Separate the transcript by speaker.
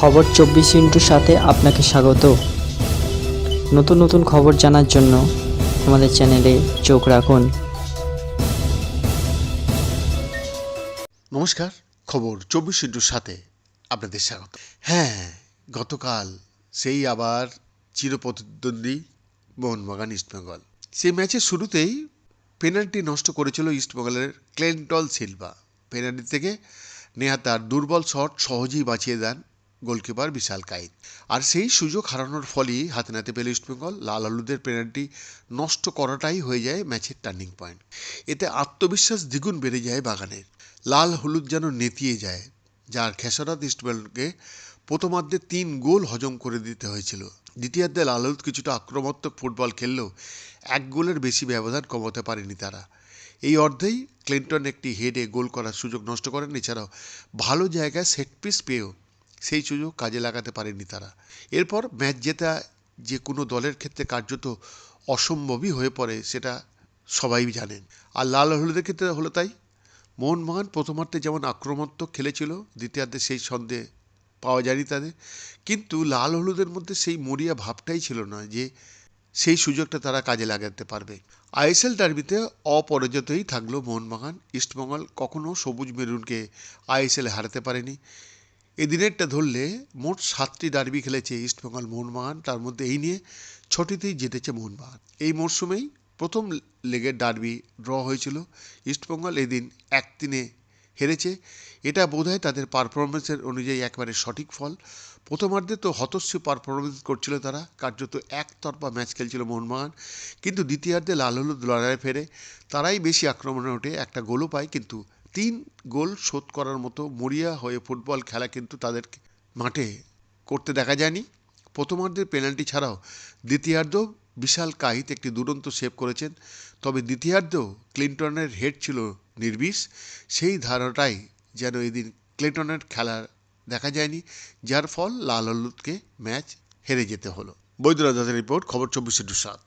Speaker 1: খবর চব্বিশ ইন্টুর সাথে আপনাকে স্বাগত। নতুন নতুন খবর জানার জন্য আমাদের চ্যানেলে চোখ রাখুন।
Speaker 2: নমস্কার, খবর চব্বিশ ইন্টুর সাথে আপনাদের স্বাগত। হ্যাঁ গতকাল সেই আবার চিরপ্রতিদ্বন্দ্বী মোহনবাগান ইস্টবেঙ্গল সেই ম্যাচের শুরুতেই পেনাল্টি নষ্ট করেছিল ইস্টবেঙ্গলের ক্লেন্টল সিলভা। পেনাল্টি থেকে নেহা তার দুর্বল শট সহজেই বাঁচিয়ে দেন গোলকিপার বিশাল কাইত আর সেই সুযোগ হারানোর ফলেই হাতে নাতে পেল ইস্টবেঙ্গল লাল হলুদের পেনাল্টি নষ্ট করাটাই হয়ে যায় ম্যাচের টার্নিং পয়েন্ট। এতে আত্মবিশ্বাস দ্বিগুণ বেড়ে যায় বাগানের। লাল হলুদ যেন নেতিয়ে যায়, যার খেসারত ইস্টবেঙ্গলকে প্রথমার্ধে তিন গোল হজম করে দিতে হয়েছিল। দ্বিতীয়ার্ধে লাল হলুদ কিছুটা আক্রমণাত্মক ফুটবল খেললেও এক গোলের বেশি ব্যবধান কমাতে পারেনি তারা। এই অর্ধেই ক্লিন্টন একটি হেডে গোল করার সুযোগ নষ্ট করেন। এছাড়াও ভালো জায়গায় সেট পিস পেয়েও সেই সুযোগ কাজে লাগাতে পারেনি তারা। এরপর ম্যাচ জেতা যে কোনো দলের ক্ষেত্রে কার্যত অসম্ভবই হয়ে পড়ে, সেটা সবাই জানেন। আর লাল হলুদের ক্ষেত্রে হলো তাই। মোহনবাগান প্রথমার্ধে যেমন আক্রমণাত্মক খেলেছিল, দ্বিতীয়ার্ধে সেই সন্দেহ পাওয়া যায়নি তাদের। কিন্তু লাল হলুদের মধ্যে সেই মরিয়া ভাবটাই ছিল না যে সেই সুযোগটা তারা কাজে লাগাতে পারবে। আইএসএল ডার্বিতে অপরাজিতই থাকল মোহনবাগান ইস্টবেঙ্গল কখনও সবুজ মেরুনকে আইএসএল হারাতে পারেনি। এদিনেরটা ধরলে মোট সাতটি ডার্বি খেলেছে ইস্টবেঙ্গল মোহনবাগান। তার মধ্যে এই নিয়ে ছটিতেই জিতেছে মোহনবাগান। এই মরশুমেই প্রথম লেগের ডার্বি ড্র হয়েছিল। ইস্টবেঙ্গল এদিন এক তিনে হেরেছে। এটা বোধহয় তাদের পারফরমেন্সের অনুযায়ী একবারে সঠিক ফল। প্রথমার্ধে তো হতস্বী পারফরমেন্স করছিল তারা। কার্যত একতরফা ম্যাচ খেলছিল মোহনবাগান। কিন্তু দ্বিতীয়ার্ধে লাল হলুদ লড়াইয়ে ফেরে। তারাই বেশি আক্রমণে ওঠে, একটা গোলও পায়, কিন্তু তিন গোল শোধ করার মতো মরিয়া হয়ে ফুটবল খেলা কিন্তু তাদের মাঠে করতে দেখা যায়নি। প্রথমার্ধের পেনাল্টি ছাড়াও দ্বিতীয়ার্ধ বিশাল কাহিত একটি দুরন্ত সেভ করেছেন। তবে দ্বিতীয়ার্ধেও ক্লিন্টনের হেড ছিল নির্বিষ। সেই ধারাটাই যেন এদিন ক্লিন্টনের খেলার দেখা যায়নি, যার ফল লাল হলুদকে ম্যাচ হেরে যেতে হলো। বৈদ্যনাথ রিপোর্ট, খবর চব্বিশে সাত।